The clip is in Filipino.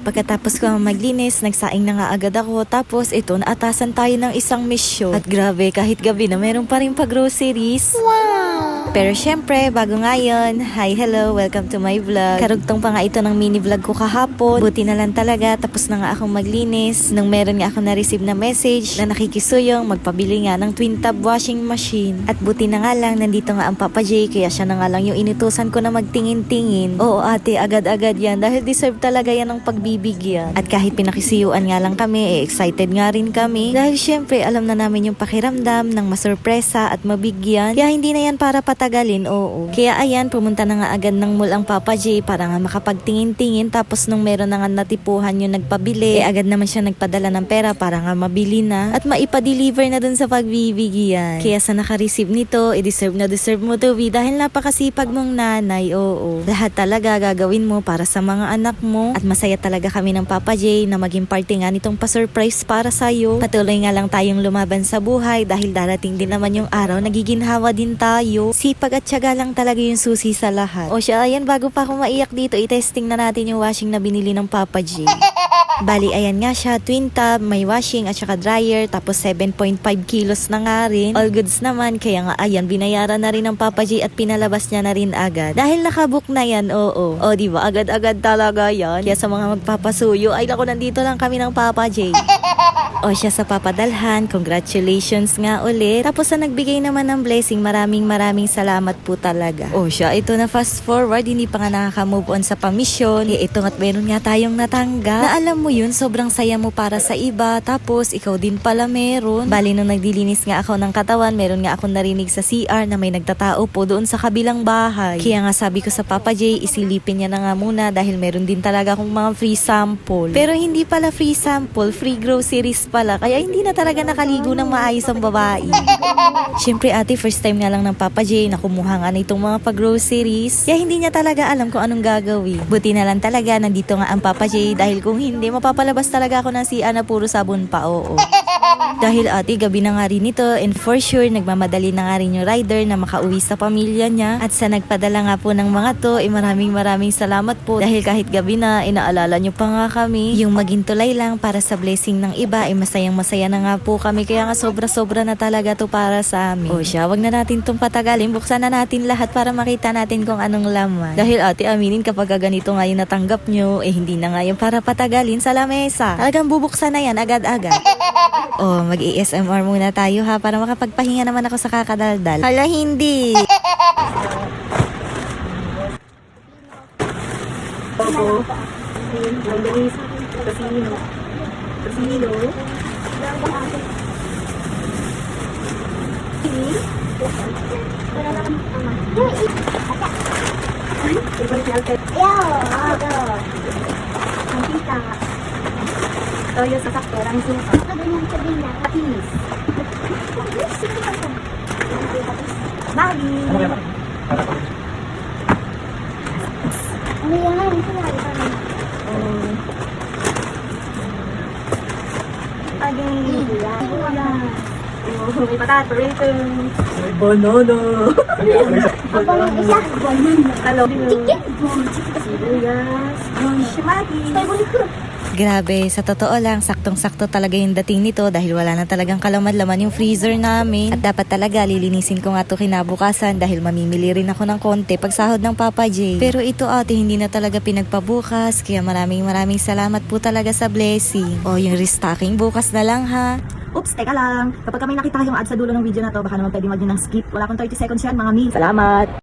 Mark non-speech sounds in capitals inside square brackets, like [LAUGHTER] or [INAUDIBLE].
Pagkatapos ko maglinis, nagsaing na nga agad ako. Tapos ito, naatasan tayo ng isang mission. At grabe, kahit gabi na meron pa rin pa-groceries. Pero syempre, bago nga yun, hi, hello, welcome to my vlog. Karugtong pa nga ito ng mini vlog ko kahapon. Buti na lang talaga, tapos na nga akong maglinis. Nung meron nga ako na-receive na message na nakikisuyong magpabili nga ng twin tub washing machine. At buti na nga lang, nandito nga ang Papa J, kaya siya na nga lang yung inutusan ko na magtingin-tingin. Oo ate, agad-agad yan, dahil deserve talaga yan ng pagbibigyan. At kahit pinakisiyuan nga lang kami, eh, excited nga rin kami. Dahil syempre, alam na namin yung pakiramdam ng masurpresa at mabigyan. Kaya hindi na yan para patagalin, oo. Kaya ayan, pumunta na nga agad ng mall ang Papa J para nga makapagtingin-tingin. Tapos nung meron na nga natipuhan yung nagpabili, eh agad naman siya nagpadala ng pera para nga mabili na. At maipa-deliver na dun sa pagbibigyan. Kaya sa naka-receive nito, i-deserve na deserve mo to dahil napakasipag mong nanay, oo. Lahat talaga gagawin mo para sa mga anak mo. At masaya talaga kami ng Papa J na maging parte nga nitong pa-surprise para sa'yo. Patuloy nga lang tayong lumaban sa buhay dahil darating din naman yung araw nagiginhawa din tayo. Sipag at tiyaga lang talaga yung susi sa lahat. O siya, ayan, bago pa ako maiyak dito, i-testing na natin yung washing na binili ng Papa J. [LAUGHS] Bali, ayan nga siya, twin tub, may washing at saka dryer, tapos 7.5 kilos na nga rin. All goods naman, kaya nga ayan, binayaran na rin ng Papa J at pinalabas niya na rin agad. Dahil nakabook na yan, oo. O, di ba? Agad-agad talaga yan. Kaya sa mga magpapasuyo, ay lako, nandito lang kami ng Papa J. [LAUGHS] O siya sa papadalhan, congratulations nga ulit. Tapos sa nagbigay naman ng blessing, maraming maraming salamat po talaga. O siya, ito na fast forward, hindi pa nga nakaka-move on sa pamisyon. Eh ito nga't meron nga tayong natanggap. Na alam mo yun, sobrang saya mo para sa iba. Tapos ikaw din pala meron. Bali nung nagdilinis nga ako ng katawan, meron nga akong narinig sa CR na may nagtatao po doon sa kabilang bahay. Kaya nga sabi ko sa Papa J, isilipin niya na nga muna dahil meron din talaga akong mga free sample. Pero hindi pala free sample, free groceries pala. Kaya hindi na talaga nakaligo ng maayos ang babae. Siyempre ate, first time nga lang ng Papa J na kumuha nga nitong mga pag-groceries. Kaya hindi niya talaga alam kung anong gagawin. Buti na lang talaga, nandito nga ang Papa J dahil kung hindi, mapapalabas talaga ako ng CR na puro sabon pa, oo. Dahil ate, gabi na nga rin ito and for sure, nagmamadali na nga rin yung rider na makauwi sa pamilya niya. At sa nagpadala nga po ng mga to, eh maraming maraming salamat po. Dahil kahit gabi na, inaalala niyo pa nga kami. Yung maging tulay lang para sa blessing ng iba, eh masayang masaya na nga po kami. Kaya nga sobra-sobra na talaga to para sa amin. O siya, wag na natin tong patagalin. Buksan na natin lahat para makita natin kung anong laman. Dahil ate, aminin kapag ganito nga yung natanggap nyo, eh hindi na nga yung para patagalin sa lamesa. Talagang bubuksan na yan agad-agad. [LAUGHS] Oh, mag-ASMR muna tayo ha para makapagpahinga naman ako sa kakadaldal. Hala, hindi. Opo. Mabilis. Casino. Casino. Toyo sa sakto, ang suka. Patis. Bali. Ano yan? Um, Aging Oh, may patato rito. May banana. Ako yung isa. Talong. Sibuyas. Shimati. Favorite ko. Grabe, sa totoo lang, saktong-sakto talaga yung dating nito dahil wala na talagang kalaman-laman yung freezer namin. At dapat talaga lilinisin ko nga to kinabukasan dahil mamimili rin ako ng konti pag sahod ng Papa J. Pero ito ate, hindi na talaga pinagpabukas kaya maraming maraming salamat po talaga sa blessing. O yung restocking bukas na lang ha. Oops, teka lang. Kapag may nakita kayong ad sa dulo ng video na to, baka naman pwede mag ng skip. Wala akong 30 seconds yan, mga min. Salamat!